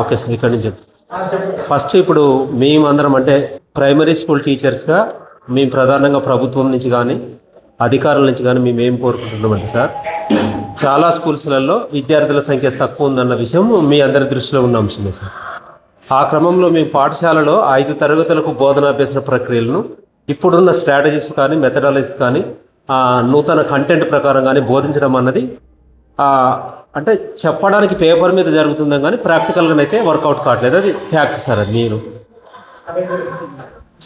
Okay sir ఇక్కడ నుంచి first ఇప్పుడు మేమందరం అంటే ప్రైమరీ స్కూల్ టీచర్స్గా మేము ప్రధానంగా ప్రభుత్వం నుంచి కానీ అధికారుల నుంచి కానీ మేము ఏం కోరుకుంటున్నామండి సార్ చాలా స్కూల్స్లలో విద్యార్థుల సంఖ్య తక్కువ ఉందన్న విషయం మీ అందరి దృష్టిలో ఉన్న అంశమే సార్. ఆ క్రమంలో మేము పాఠశాలలో ఐదు తరగతులకు బోధనాభ్యసన ప్రక్రియలను ఇప్పుడున్న స్ట్రాటజీస్ కానీ మెథడాలజీస్ కానీ నూతన కంటెంట్ ప్రకారం కానీ బోధించడం అన్నది అంటే చెప్పడానికి పేపర్ మీద జరుగుతుందని కానీ ప్రాక్టికల్గా అయితే వర్కౌట్ కావట్లేదు. అది ఫ్యాక్ట్ సార్ అది నేను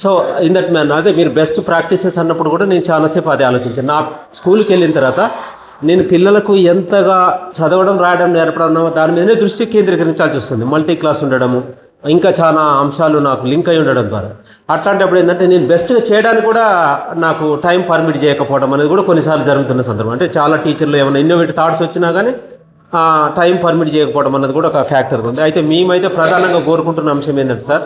సో ఇన్ దట్ మ్యాన్ అదే మీరు బెస్ట్ ప్రాక్టీసెస్ అన్నప్పుడు కూడా నేను చాలాసేపు అదే ఆలోచించాను. నా స్కూల్కి వెళ్ళిన తర్వాత నేను పిల్లలకు ఎంతగా చదవడం రాయడం నేర్పడం దాని మీదనే దృష్టి కేంద్రీకరించాల్సి వస్తుంది. మల్టీ క్లాస్ ఉండడము ఇంకా చాలా అంశాలు నాకు లింక్ అయి ఉండడం ద్వారా. అట్లాంటప్పుడు ఏంటంటే నేను బెస్ట్గా చేయడానికి కూడా నాకు టైం పర్మిట్ చేయకపోవడం అనేది కూడా కొన్నిసార్లు జరుగుతున్న సందర్భం. అంటే చాలా టీచర్లు ఏమైనా ఇన్నోవేటివ్ థాట్స్ వచ్చినా కానీ టైం పర్మిట్ చేయకపోవడం అన్నది కూడా ఒక ఫ్యాక్టర్ ఉంది. అయితే మేమైతే ప్రధానంగా కోరుకుంటున్న అంశం ఏంటంటే సార్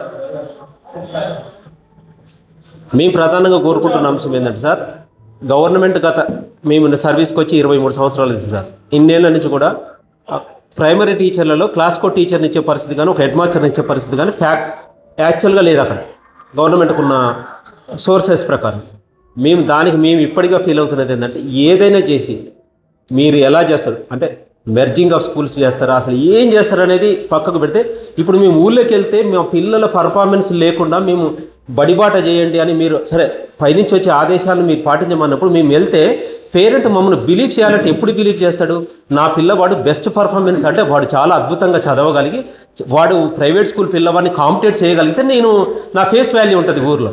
మేము ప్రధానంగా కోరుకుంటున్న అంశం ఏంటంటే సార్ గవర్నమెంట్ గత మేము సర్వీస్కి వచ్చి ఇరవై మూడు సంవత్సరాలు ఇస్తుంది సార్. ఇన్నేళ్ళ నుంచి కూడా ప్రైమరీ టీచర్లలో క్లాస్ కో టీచర్ని ఇచ్చే పరిస్థితి కానీ ఒక హెడ్ మాస్టర్ని ఇచ్చే పరిస్థితి కానీ ఫ్యాక్ట్ యాక్చువల్గా లేదు అక్కడ. గవర్నమెంట్కి ఉన్న సోర్సెస్ ప్రకారం. మేము దానికి మేము ఇప్పటిగా ఫీల్ అవుతున్నది ఏంటంటే ఏదైనా చేసి మీరు ఎలా చేస్తారు? అంటే మెర్జింగ్ ఆఫ్ స్కూల్స్ చేస్తారా? అసలు ఏం చేస్తారు అనేది పక్కకు పెడితే ఇప్పుడు మేము ఊళ్ళోకి వెళ్తే మా పిల్లల పర్ఫార్మెన్స్ లేకుండా మేము బడిబాట చేయండి అని మీరు సరే పైనుంచి వచ్చే ఆదేశాలను మీరు పాటించమన్నప్పుడు మేము వెళ్తే పేరెంట్ మమ్మల్ని బిలీవ్ చేయాలంటే ఎప్పుడు బిలీవ్ చేస్తాడు? నా పిల్లవాడు బెస్ట్ పర్ఫార్మెన్స్ అంటే వాడు చాలా అద్భుతంగా చదవగలిగి వాడు ప్రైవేట్ స్కూల్ పిల్లవాడిని కాంపిటేట్ చేయగలిగితే నేను నా ఫేస్ వాల్యూ ఉంటుంది ఊర్లో.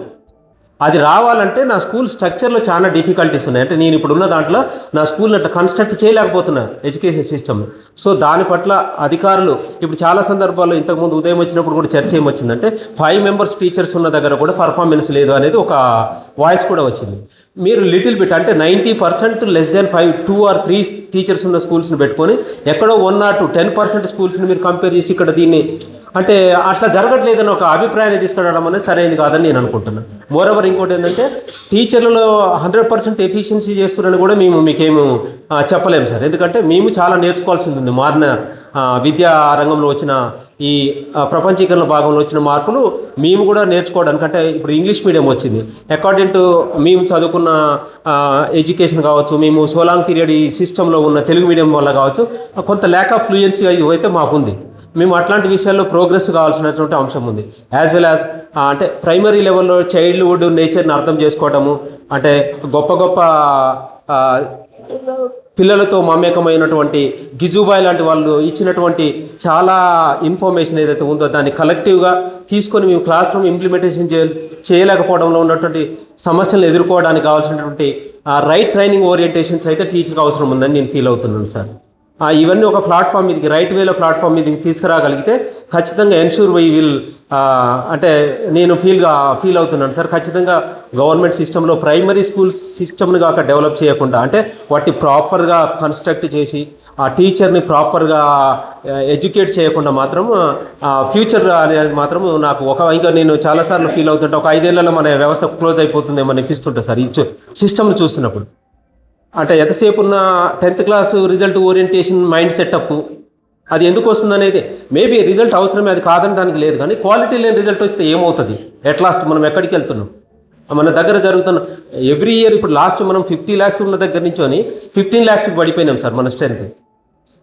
అది రావాలంటే నా స్కూల్ స్ట్రక్చర్లో చాలా డిఫికల్టీస్ ఉన్నాయి. అంటే నేను ఇప్పుడు ఉన్న దాంట్లో నా స్కూల్ని అట్లా కన్స్ట్రక్ట్ చేయలేకపోతున్నా ఎడ్యుకేషన్ సిస్టమ్ సో దాని పట్ల అధికారులు ఇప్పుడు చాలా సందర్భాల్లో ఇంతకుముందు ఉదయం వచ్చినప్పుడు కూడా చర్చ ఏమొచ్చిందంటే ఫైవ్ మెంబర్స్ టీచర్స్ ఉన్న దగ్గర కూడా పర్ఫార్మెన్స్ లేదు అనేది ఒక వాయిస్ కూడా వచ్చింది. మీరు లిటిల్ బిట్ అంటే ninety percent less than five two or three teachers ఉన్న స్కూల్స్ని పెట్టుకొని ఎక్కడో one or two ten percent స్కూల్స్ని మీరు కంపేర్ చేసి ఇక్కడ దీన్ని అంటే అట్లా జరగట్లేదని ఒక అభిప్రాయాన్ని తీసుకురావడం అనేది సరైనది కాదని నేను అనుకుంటున్నాను మోరవర్ ఇంకోటి ఏంటంటే టీచర్లలో హండ్రెడ్ పర్సెంట్ ఎఫిషియన్సీ చేస్తున్నారని కూడా మేము మీకేము చెప్పలేము సార్. ఎందుకంటే మేము చాలా నేర్చుకోవాల్సింది ఉంది. మారిన విద్యా రంగంలో వచ్చిన ఈ ప్రపంచీకరణ భాగంలో వచ్చిన మార్పులు మేము కూడా నేర్చుకోవడానికి అంటే ఇప్పుడు ఇంగ్లీష్ మీడియం వచ్చింది. అకార్డింగ్ టు మేము చదువుకున్న ఎడ్యుకేషన్ కావచ్చు మేము సోలాంగ్ పీరియడ్ ఈ సిస్టంలో ఉన్న తెలుగు మీడియం వల్ల కావచ్చు కొంత ల్యాక్ ఆఫ్ ఫ్లూయెన్సీ అయితే మాకుంది. మేము అట్లాంటి విషయాల్లో ప్రోగ్రెస్ కావాల్సినటువంటి అంశం ఉంది. యాజ్ వెల్ యాజ్ అంటే ప్రైమరీ లెవెల్లో చైల్డ్హుడ్ నేచర్ని అర్థం చేసుకోవడము అంటే గొప్ప గొప్ప పిల్లలతో మమేకమైనటువంటి గిజుబాయ్ లాంటి వాళ్ళు ఇచ్చినటువంటి చాలా ఇన్ఫర్మేషన్ ఏదైతే ఉందో దాన్ని కలెక్టివ్గా తీసుకొని మేము క్లాస్ రూమ్ ఇంప్లిమెంటేషన్ చేయ చేయలేకపోవడంలో ఉన్నటువంటి సమస్యలను ఎదుర్కోవడానికి కావాల్సినటువంటి రైట్ ట్రైనింగ్ ఓరియంటేషన్స్ అయితే టీచర్కి అవసరం ఉందని నేను ఫీల్ అవుతున్నాను సార్ ఇవన్నీ ఒక ప్లాట్ఫామ్ మీదకి రైట్ వేలో ప్లాట్ఫామ్ మీదకి తీసుకురాగలిగితే ఖచ్చితంగా ఎన్షూర్ వై విల్ అంటే నేను ఫీల్గా ఫీల్ అవుతున్నాను సార్. ఖచ్చితంగా గవర్నమెంట్ సిస్టంలో ప్రైమరీ స్కూల్ సిస్టమ్ని కాక డెవలప్ చేయకుండా అంటే వాటి ప్రాపర్గా కన్స్ట్రక్ట్ చేసి ఆ టీచర్ని ప్రాపర్గా ఎడ్యుకేట్ చేయకుండా మాత్రం ఫ్యూచర్ అనేది మాత్రం నాకు ఒక ఇంకా నేను చాలాసార్లు ఫీల్ అవుతుంటే ఒక ఐదేళ్ళలో మన వ్యవస్థ క్లోజ్ అయిపోతుందేమో అనిపిస్తుంటుంది సార్. ఈ సిస్టమ్ని చూస్తున్నప్పుడు అంటే ఎంతసేపు ఉన్న tenth class result orientation mind setup అది ఎందుకు వస్తుంది అనేది? మేబీ రిజల్ట్ అవసరమే అది కాదనడానికి లేదు కానీ క్వాలిటీ లేని రిజల్ట్ వస్తే ఏమవుతుంది? ఎట్ లాస్ట్ మనం ఎక్కడికి వెళ్తున్నాం? మన దగ్గర జరుగుతున్న ఎవ్రీ ఇయర్ ఇప్పుడు లాస్ట్ మనం ఫిఫ్టీ ల్యాక్స్ ఉన్న దగ్గర నుంచొని ఫిఫ్టీన్ ల్యాక్స్కి పడిపోయినాం సార్ మన స్ట్రెంత్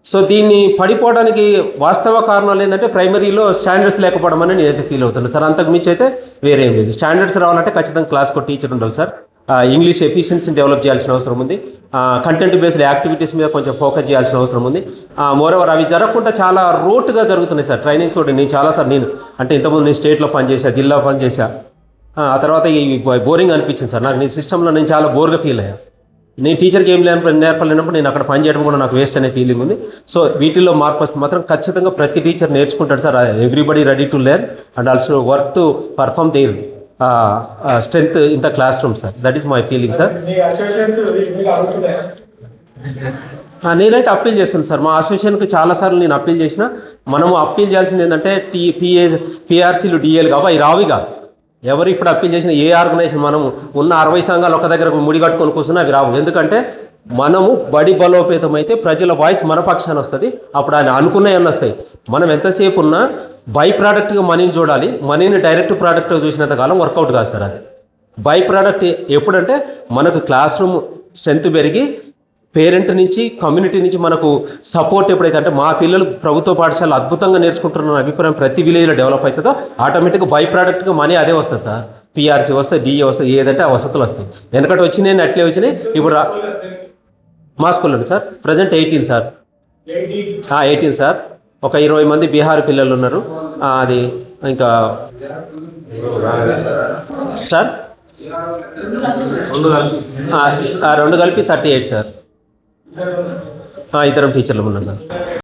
సో దీన్ని పడిపోవడానికి వాస్తవ కారణాలు ఏంటంటే ప్రైమరీలో స్టాండర్డ్స్ లేకపోవడం అని నేనైతే ఫీల్ అవుతున్నాను సార్. అంతకు మించి అయితే వేరే లేదు. స్టాండర్డ్స్ రావాలంటే ఖచ్చితంగా క్లాస్కో టీచర్ ఉండాలి సార్. ఇంగ్లీష్ ఎఫిషియన్సీని డెవలప్ చేయాల్సిన అవసరం ఉంది. కంటెంట్ బేస్డ్ యాక్టివిటీస్ మీద కొంచెం ఫోకస్ చేయాల్సిన అవసరం ఉంది. మోరవర్ అవి జరగకుండా చాలా రోట్గా జరుగుతున్నాయి సార్. ట్రైనింగ్స్ కూడా నేను చాలా సార్ నేను అంటే ఇంతకుముందు నేను స్టేట్లో పనిచేసా జిల్లా పనిచేసా ఆ తర్వాత ఈ బోరింగ్ అనిపించింది సార్. నాకు నేను సిస్టంలో నేను చాలా బోర్గా ఫీల్ అయ్యా. నేను టీచర్కి ఏం లేని నేర్పలేనప్పుడు నేను అక్కడ పని చేయడం కూడా నాకు వేస్ట్ అనే ఫీలింగ్ ఉంది. సో వీటిల్లో మార్పు వస్తే మాత్రం ఖచ్చితంగా ప్రతి టీచర్ నేర్చుకుంటాడు sir. Everybody ready to learn and also work to perform their strength in the classroom sir that is my feeling sir నేనైతే అప్పీల్ చేస్తాను సార్ మా అసోసియేషన్కి చాలాసార్లు నేను అప్పీల్ చేసిన. మనము అప్పీల్ చేయాల్సింది ఏంటంటే టీ పిఏ పిఆర్సీలు డిఏలు కావు అవి రావిగా ఎవరు ఇప్పుడు అప్పీల్ చేసిన ఏ ఆర్గనైజేషన్ మనం ఉన్న అరవై సంఘాలు ఒక దగ్గర ముడి కట్టుకొని కూర్చున్నా అవి రావు. ఎందుకంటే మనము బడి బలోపేతం అయితే ప్రజల వాయిస్ మన పక్షాన వస్తుంది. అప్పుడు ఆయన అనుకున్నవన్నీ వస్తాయి. మనం ఎంతసేపు ఉన్నా బై ప్రోడక్ట్గా మనీని చూడాలి. మనీని డైరెక్ట్ ప్రోడక్ట్గా చూసినంత కాలం వర్కౌట్ కాదు సార్ అది. బై ప్రోడక్ట్ ఎప్పుడంటే మనకు క్లాస్ రూమ్ స్ట్రెంత్ పెరిగి పేరెంట్ నుంచి కమ్యూనిటీ నుంచి మనకు సపోర్ట్ ఎప్పుడైతే అంటే మా పిల్లలు ప్రభుత్వ పాఠశాల అద్భుతంగా నేర్చుకుంటున్న అభిప్రాయం ప్రతి విలేజ్లో డెవలప్ అవుతుందో ఆటోమేటిక్గా బై ప్రోడక్ట్గా మనీ అదే వస్తుంది సార్. పిఆర్సీ వస్తాయి డిఏ వస్తాయి ఏదంటే ఆ వసతులు వస్తాయి. వెనకటి వచ్చినాయి అట్లే వచ్చినాయి ఇప్పుడు మా స్కూల్లో sir? Present eighteen sir. Eighteen sir. ఒక ఇరవై మంది బీహార్ పిల్లలు ఉన్నారు. అది ఇంకా సార్? ఆ, రెండు కలిపి థర్టీ ఎయిట్ సార్. ఇద్దరం టీచర్లు ఉన్నాం సార్.